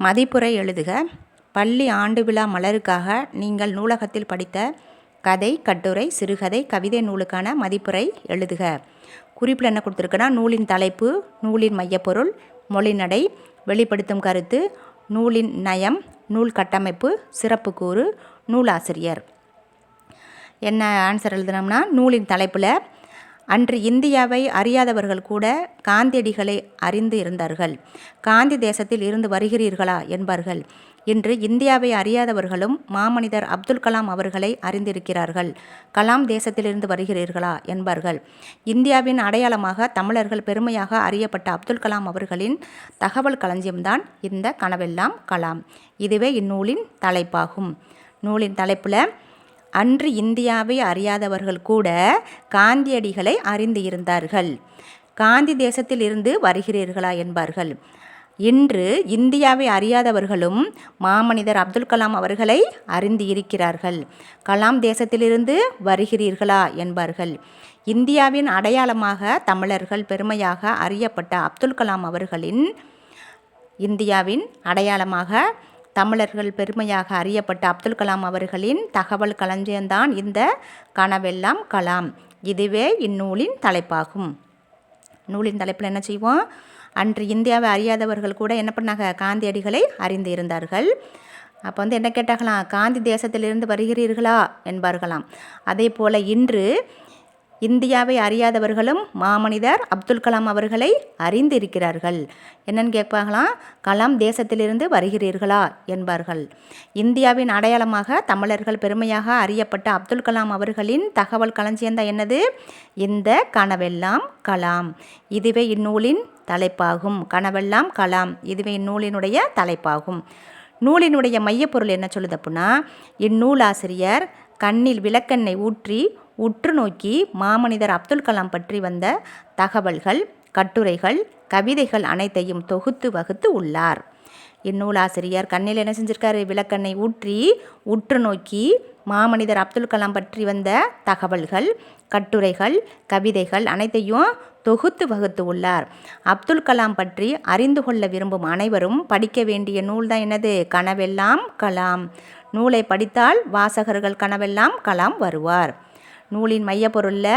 மதிப்புரை எழுதுக. பள்ளி ஆண்டு விழா மலருக்காக நீங்கள் நூலகத்தில் படித்த கதை கட்டுரை சிறுகதை கவிதை நூலுக்கான மதிப்புரை எழுதுக. குறிப்பில் என்ன கொடுத்துருக்குன்னா நூலின் தலைப்பு நூலின் மையப்பொருள் மொழிநடை வெளிப்படுத்தும் கருத்து நூலின் நயம் நூல் கட்டமைப்பு சிறப்பு கூறு நூலாசிரியர் என்ன ஆன்சர் எழுதுனோம்னா நூலின் தலைப்பில் அன்று இந்தியாவை அறியாதவர்கள் கூட காந்தியடிகளை அறிந்து இருந்தார்கள். காந்தி தேசத்தில் இருந்து வருகிறீர்களா என்பார்கள். இன்று இந்தியாவை அறியாதவர்களும் மாமனிதர் அப்துல் கலாம் அவர்களை அறிந்திருக்கிறார்கள். கலாம் தேசத்திலிருந்து வருகிறீர்களா என்பார்கள். இந்தியாவின் அடையாளமாக தமிழர்கள் பெருமையாக அறியப்பட்ட அப்துல் கலாம் அவர்களின் தகவல் களஞ்சியம்தான் இந்த கனவெல்லாம் கலாம். இதுவே இந்நூலின் தலைப்பாகும். நூலின் தலைப்பில் அன்று இந்தியாவை அறியாதவர்கள் கூட காந்தியடிகளை அறிந்து இருந்தார்கள். காந்தி தேசத்தில் இருந்து வருகிறீர்களா என்பார்கள். இன்று இந்தியாவை அறியாதவர்களும் மாமனிதர் அப்துல் கலாம் அவர்களை அறிந்து இருக்கிறார்கள். கலாம் தேசத்திலிருந்து வருகிறீர்களா என்பார்கள். இந்தியாவின் அடையாளமாக தமிழர்கள் பெருமையாக அறியப்பட்ட அப்துல் கலாம் அவர்களின் இந்தியாவின் அடையாளமாக தமிழர்கள் பெருமையாக அறியப்பட்ட அப்துல் கலாம் அவர்களின் தகவல் களஞ்சியம்தான் இந்த கனவெல்லாம் கலாம். இதுவே இந்நூலின் தலைப்பாகும். நூலின் தலைப்பில் என்ன செய்வோம்? அன்று இந்தியாவை அறியாதவர்கள் கூட என்ன பண்ணாங்க? காந்தியடிகளை அறிந்து இருந்தார்கள் அப்போ வந்து என்ன கேட்டார்களாம் காந்தி தேசத்திலிருந்து வருகிறீர்களா? என்பார்களாம். அதே போல் இன்று இந்தியாவை அறியாதவர்களும் மாமனிதர் அப்துல் கலாம் அவர்களை அறிந்திருக்கிறார்கள். என்னன்னு கேட்பாங்களாம் கலாம் தேசத்திலிருந்து வருகிறீர்களா? என்பார்கள். இந்தியாவின் அடையாளமாக தமிழர்கள் பெருமையாக அறியப்பட்ட அப்துல் கலாம் அவர்களின் தகவல் களஞ்சியந்தான் என்னது? இந்த கனவெல்லாம் கலாம் இதுவே இந்நூலின் தலைப்பாகும். கனவெல்லாம் கலாம் இதுவே இந்நூலினுடைய தலைப்பாகும். நூலினுடைய மையப்பொருள் என்ன சொல்லுது அப்படின்னா இந்நூலாசிரியர் கண்ணில் விளக்கெண்ணெய் ஊற்றி உற்று நோக்கி மாமனிதர் அப்துல் கலாம் பற்றி வந்த தகவல்கள் கட்டுரைகள் கவிதைகள் அனைத்தையும் தொகுத்து வகுத்து உள்ளார். இந்நூலாசிரியர் கண்ணில் என்ன செஞ்சிருக்காரு? விளக்கண்ணை ஊற்றி உற்று நோக்கி மாமனிதர் அப்துல் கலாம் பற்றி வந்த தகவல்கள் கட்டுரைகள் கவிதைகள் அனைத்தையும் தொகுத்து வகுத்து உள்ளார். அப்துல் கலாம் பற்றி அறிந்து கொள்ள விரும்பும் அனைவரும் படிக்க வேண்டிய நூல் தான் என்னது? கனவெல்லாம் கலாம். நூலை படித்தால் வாசகர்கள் கனவெல்லாம் கலாம் வருவார். நூலின் மையப்பொருளில்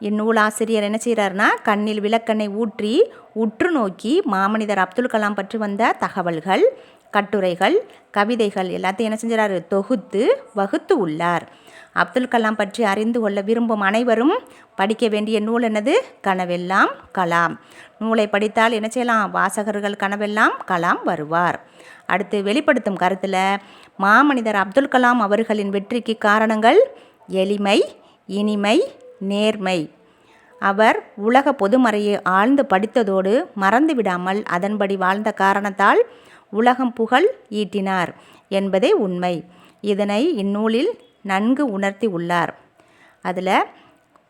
இந்நூலாசிரியர் என்ன செய்கிறாருன்னா கண்ணில் விளக்கண்ணை ஊற்றி உற்று நோக்கி மாமனிதர் அப்துல் கலாம் பற்றி வந்த தகவல்கள் கட்டுரைகள் கவிதைகள் எல்லாத்தையும் என்ன செஞ்சார் தொகுத்து வகுத்து உள்ளார். அப்துல் கலாம் பற்றி அறிந்து கொள்ள விரும்பும் அனைவரும் படிக்க வேண்டிய நூல் என்னது? கனவெல்லாம் கலாம். நூலை படித்தால் என்ன செய்யலாம்? வாசகர்கள் கனவெல்லாம் கலாம் வருவார். அடுத்து வெளிப்படுத்தும் கருத்தில் மாமனிதர் அப்துல் கலாம் அவர்களின் வெற்றிக்கு காரணங்கள் எளிமை இனிமை நேர்மை. அவர் உலக பொதுமறையை ஆழ்ந்து படித்ததோடு மறந்து விடாமல் அதன்படி வாழ்ந்த காரணத்தால் உலகம் புகழ் ஈட்டினார் என்பதே உண்மை. இதனை இந்நூலில் நன்கு உணர்த்தி உள்ளார். அதில்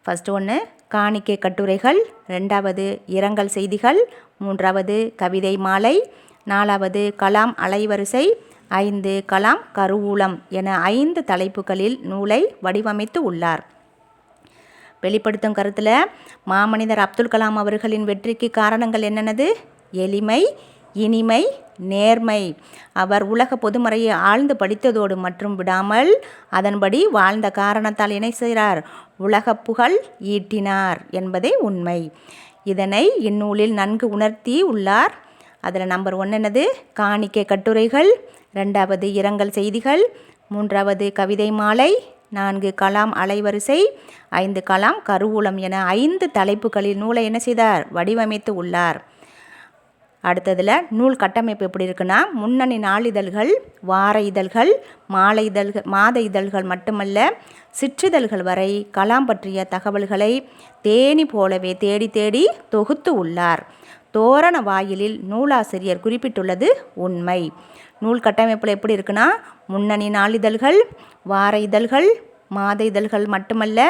ஃபஸ்ட்டு ஒன்று காணிக்கை கட்டுரைகள் ரெண்டாவது இரங்கல் செய்திகள் மூன்றாவது கவிதை மாலை நாலாவது கலாம் அலைவரிசை ஐந்து கலாம் கருவூலம் என ஐந்து தலைப்புகளில் நூலை வடிவமைத்து உள்ளார். வெளிப்படுத்தும் கருத்தில் மாமனிதர் அப்துல் கலாம் அவர்களின் வெற்றிக்கு காரணங்கள் என்னென்னது? எளிமை இனிமை நேர்மை. அவர் உலக பொதுமறையை ஆழ்ந்து படித்ததோடு மற்றும் விடாமல் அதன்படி வாழ்ந்த காரணத்தால் இணை செய்கிறார். உலக புகழ் ஈட்டினார் என்பதே உண்மை. இதனை இந்நூலில் நன்கு உணர்த்தி உள்ளார். அதில் நம்பர் ஒன் என்னது? காணிக்கை கட்டுரைகள். ரெண்டாவது இரங்கல் செய்திகள். மூன்றாவது கவிதை மாலை. நான்கு கலாம் அலைவரிசை ஐந்து கலாம் கருவூலம் என ஐந்து தலைப்புகளில் நூலை என்ன செய்தார்? வடிவமைத்து உள்ளார். அடுத்ததில் நூல் கட்டமைப்பு எப்படி இருக்குன்னா முன்னணி நாளிதழ்கள் வார இதழ்கள் மாலை இதழ்கள் மாத இதழ்கள் மட்டுமல்ல சிற்றிதழ்கள் வரை கலாம் பற்றிய தகவல்களை தேனி போலவே தேடி தேடி தொகுத்து உள்ளார். தோரண வாயிலில் நூலாசிரியர் குறிப்பிட்டுள்ளது உண்மை. நூல் கட்டமைப்பில் எப்படி இருக்குன்னா முன்னணி நாளிதழ்கள் வார இதழ்கள் மாத இதழ்கள் மட்டுமல்ல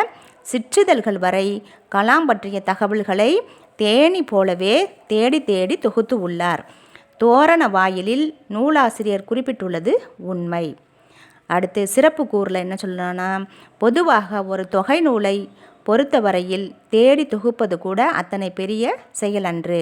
சிற்றிதழ்கள் வரை கலாம் பற்றிய தகவல்களை தேனி போலவே தேடி தேடி தொகுத்து உள்ளார். தோரண வாயிலில் நூலாசிரியர் குறிப்பிட்டுள்ளது உண்மை. அடுத்து சிறப்பு கூறில் என்ன சொல்லணும்னா பொதுவாக ஒரு தொகை நூலை பொறுத்தவரையில் தேடி தொகுப்பது கூட அத்தனை பெரிய செயலன்று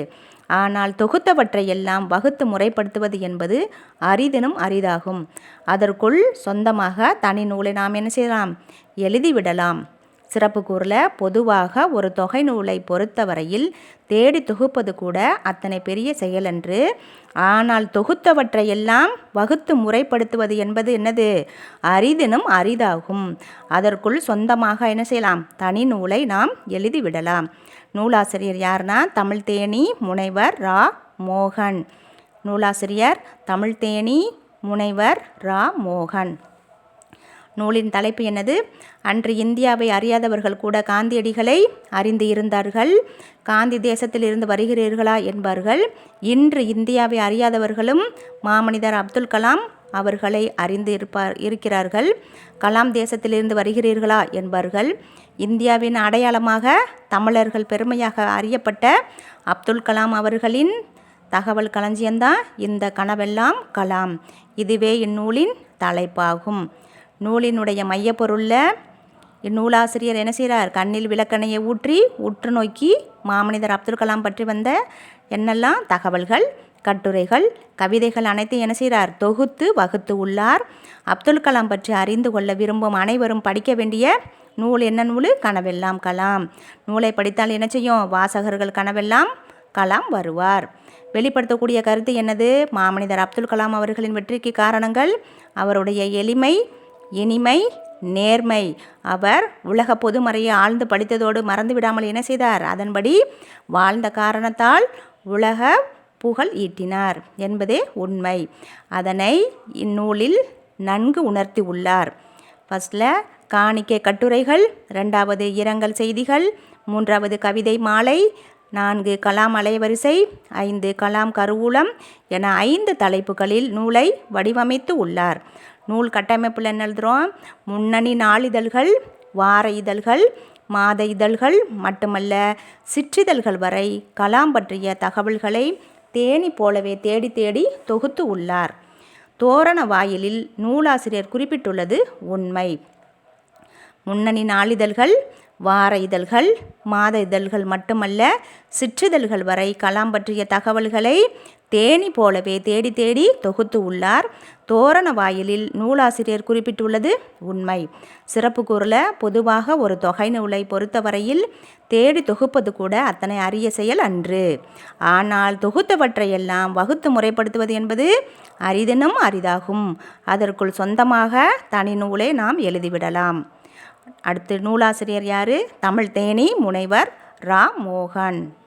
ஆனால் தொகுத்தவற்றை எல்லாம் வகுத்து முறைப்படுத்துவது என்பது அரிதினும் அரிதாகும். அதற்குள் சொந்தமாக தனி நூலை நாம் என்ன செய்யலாம்? எழுதிவிடலாம் சிறப்பு கூறல. பொதுவாக ஒரு தொகை நூலை பொறுத்தவரையில் தேடி தொகுப்பது கூட அத்தனை பெரிய செயலன்று ஆனால் தொகுத்தவற்றையெல்லாம் வகுத்து முறைப்படுத்துவது என்பது என்னது? அரிதினும் அரிதாகும். அதற்குள் சொந்தமாக என்ன செய்யலாம்? தனி நூலை நாம் எழுதிவிடலாம். நூலாசிரியர் யார்னா? தமிழ் தேனி முனைவர் ரா. மோகன். நூலாசிரியர் தமிழ் தேனி முனைவர் ரா. மோகன். நூலின் தலைப்பு என்னது? அன்று இந்தியாவை அறியாதவர்கள் கூட காந்தியடிகளை அறிந்து இருந்தார்கள். காந்தி தேசத்தில் இருந்து வருகிறீர்களா என்பார்கள். இன்று இந்தியாவை அறியாதவர்களும் மாமனிதர் அப்துல் கலாம் அவர்களை அறிந்து இருப்பார் இருக்கிறார்கள். கலாம் தேசத்திலிருந்து வருகிறீர்களா என்பார்கள். இந்தியாவின் அடையாளமாக தமிழர்கள் பெருமையாக அறியப்பட்ட அப்துல் கலாம் அவர்களின் தகவல் களஞ்சியம்தான் இந்த கனவெல்லாம் கலாம். இதுவே இந்நூலின் தலைப்பாகும். நூலினுடைய மையப்பொருளில் இந்நூலாசிரியர் என்ன செய்கிறார் கண்ணில் விளக்கணையை ஊற்றி உற்று நோக்கி மாமனிதர் அப்துல் கலாம் பற்றி வந்த என்னெல்லாம் தகவல்கள் கட்டுரைகள் கவிதைகள் அனைத்தையும் என்ன செய்கிறார் தொகுத்து வகுத்து உள்ளார். அப்துல் கலாம் பற்றி அறிந்து கொள்ள விரும்பும் அனைவரும் படிக்க வேண்டிய நூல் என்ன நூல்? கனவெல்லாம் கலாம். நூலை படித்தால் என்ன செய்யும்? வாசகர்கள் கனவெல்லாம் கலாம் வருவார். வெளிப்படுத்தக்கூடிய கருத்து என்னது? மாமனிதர் அப்துல் கலாம் அவர்களின் வெற்றிக்கு காரணங்கள் அவருடைய எளிமை இனிமை நேர்மை. அவர் உலக பொதுமறையை ஆழ்ந்து படித்ததோடு மறந்து விடாமல் என்ன செய்தார்? அதன்படி வாழ்ந்த காரணத்தால் உலக புகழ் ஈட்டினார் என்பதே உண்மை. அதனை இந்நூலில் நன்கு உணர்த்தி உள்ளார். ஃபஸ்ட்டில் காணிக்கை கட்டுரைகள் ரெண்டாவது இரங்கல் செய்திகள் மூன்றாவது கவிதை மாலை நான்கு கலாம் அலைவரிசை ஐந்து கலாம் கருவூலம் என ஐந்து தலைப்புகளில் நூலை வடிவமைத்து உள்ளார். நூல் கட்டமைப்பில் என்ன எழுதுகிறோம் முன்னணி நாளிதழ்கள் வார இதழ்கள் மாத இதழ்கள் மட்டுமல்ல சிற்றிதழ்கள் வரை கலாம் பற்றிய தகவல்களை தேனி போலவே தேடி தேடி தொகுத்து உள்ளார். தோரண வாயிலில் நூலாசிரியர் குறிப்பிட்டுள்ளது உண்மை. முன்னணி நாளிதழ்கள் வார இதழ்கள் மாத இதழ்கள் மட்டுமல்ல சிற்றிதழ்கள் வரை கலாம் பற்றிய தகவல்களை தேனி போலவே தேடி தேடி தொகுத்து உள்ளார். தோரண வாயிலில் நூலாசிரியர் குறிப்பிட்டுள்ளது உண்மை. சிறப்பு கூறல பொதுவாக ஒரு தொகை நூலை பொறுத்தவரையில் தேடி தொகுப்பது கூட அத்தனை அரிய செயல் அன்று. ஆனால் தொகுத்தவற்றையெல்லாம் வகுத்து முறைப்படுத்துவது என்பது அரிதினும் அரிதாகும். அதற்குள் சொந்தமாக தனி நூலை நாம் எழுதிவிடலாம். அடுத்து நூலாசிரியர் யார்? தமிழ் தேனி முனைவர் ரா மோகன்.